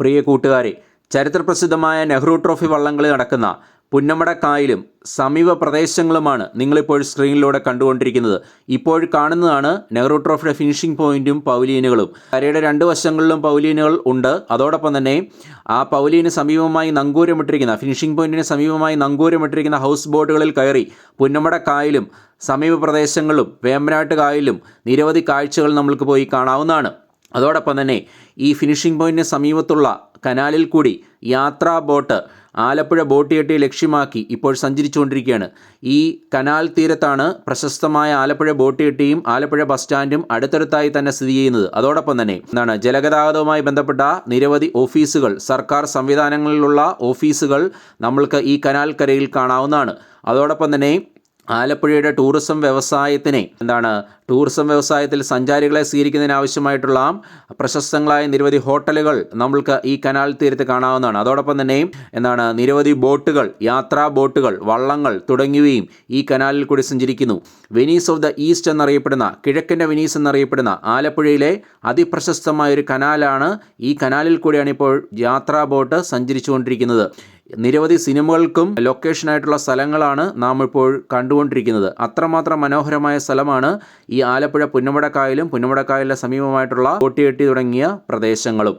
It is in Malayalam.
പ്രിയ കൂട്ടുകാരെ ചരിത്രപ്രസിദ്ധമായ നെഹ്റു ട്രോഫി വള്ളംകളി നടക്കുന്ന പുന്നമടക്കായലും സമീപ പ്രദേശങ്ങളുമാണ് നിങ്ങളിപ്പോൾ സ്ക്രീനിലൂടെ കണ്ടുകൊണ്ടിരിക്കുന്നത്. ഇപ്പോൾ കാണുന്നതാണ് നെഹ്റു ട്രോഫിയുടെ ഫിനിഷിംഗ് പോയിന്റും പൗലീനുകളും. കരയുടെ രണ്ട് വശങ്ങളിലും പൗലീനുകൾ ഉണ്ട്. അതോടൊപ്പം തന്നെ ആ പൗലീന് സമീപമായി നങ്കൂരമിട്ടിരിക്കുന്ന ഫിനിഷിംഗ് പോയിന്റിന് സമീപമായി നങ്കൂരമിട്ടിരിക്കുന്ന ഹൗസ് ബോട്ടുകളിൽ കയറി പുന്നമടക്കായലും സമീപ പ്രദേശങ്ങളിലും വേമ്പനാട്ട് കായലും നിരവധി കാഴ്ചകൾ നമ്മൾക്ക് പോയി കാണാവുന്നതാണ്. അതോടൊപ്പം തന്നെ ഈ ഫിനിഷിംഗ് പോയിന്റിന് സമീപത്തുള്ള കനാലിൽ കൂടി യാത്രാ ബോട്ട് ആലപ്പുഴ ബോട്ട് ജെട്ടി ലക്ഷ്യമാക്കി ഇപ്പോൾ സഞ്ചരിച്ചുകൊണ്ടിരിക്കുകയാണ്. ഈ കനാൽ തീരത്താണ് പ്രശസ്തമായ ആലപ്പുഴ ബോട്ട് ജെട്ടിയും ആലപ്പുഴ ബസ് സ്റ്റാൻഡും അടുത്തടുത്തായി തന്നെ സ്ഥിതി ചെയ്യുന്നത്. അതോടൊപ്പം തന്നെ എന്താണ് ജലഗതാഗതവുമായി ബന്ധപ്പെട്ട നിരവധി ഓഫീസുകൾ സർക്കാർ സംവിധാനങ്ങളിലുള്ള ഓഫീസുകൾ നമ്മൾക്ക് ഈ കനാൽ കരയിൽ കാണാവുന്നതാണ്. അതോടൊപ്പം തന്നെ ആലപ്പുഴയുടെ ടൂറിസം വ്യവസായത്തിനെ എന്താണ് ടൂറിസം വ്യവസായത്തിൽ സഞ്ചാരികളെ സ്വീകരിക്കുന്നതിനാവശ്യമായിട്ടുള്ള പ്രശസ്തങ്ങളായ നിരവധി ഹോട്ടലുകൾ നമ്മൾക്ക് ഈ കനാൽ തീരത്ത് കാണാവുന്നതാണ്. അതോടൊപ്പം തന്നെ എന്താണ് നിരവധി ബോട്ടുകൾ യാത്രാ ബോട്ടുകൾ വള്ളങ്ങൾ തുടങ്ങിയവയും ഈ കനാലിൽ കൂടി സഞ്ചരിക്കുന്നു. വെനീസ് ഓഫ് ദ ഈസ്റ്റ് എന്നറിയപ്പെടുന്ന കിഴക്കന്റെ വെനീസ് എന്നറിയപ്പെടുന്ന ആലപ്പുഴയിലെ അതിപ്രശസ്തമായ ഒരു കനാലാണ് ഈ കനാലിൽ കൂടിയാണ് ഇപ്പോൾ യാത്രാ ബോട്ട് സഞ്ചരിച്ചുകൊണ്ടിരിക്കുന്നത്. നിരവധി സിനിമകൾക്കും ലൊക്കേഷനായിട്ടുള്ള സ്ഥലങ്ങളാണ് നാം ഇപ്പോൾ കണ്ടുകൊണ്ടിരിക്കുന്നത്. അത്രമാത്രം മനോഹരമായ സ്ഥലമാണ് ഈ ആലപ്പുഴ പുന്നമടക്കായലും പുന്നമടക്കായലിന് സമീപമായിട്ടുള്ള കോട്ടിയെട്ടി തുടങ്ങിയ പ്രദേശങ്ങളും.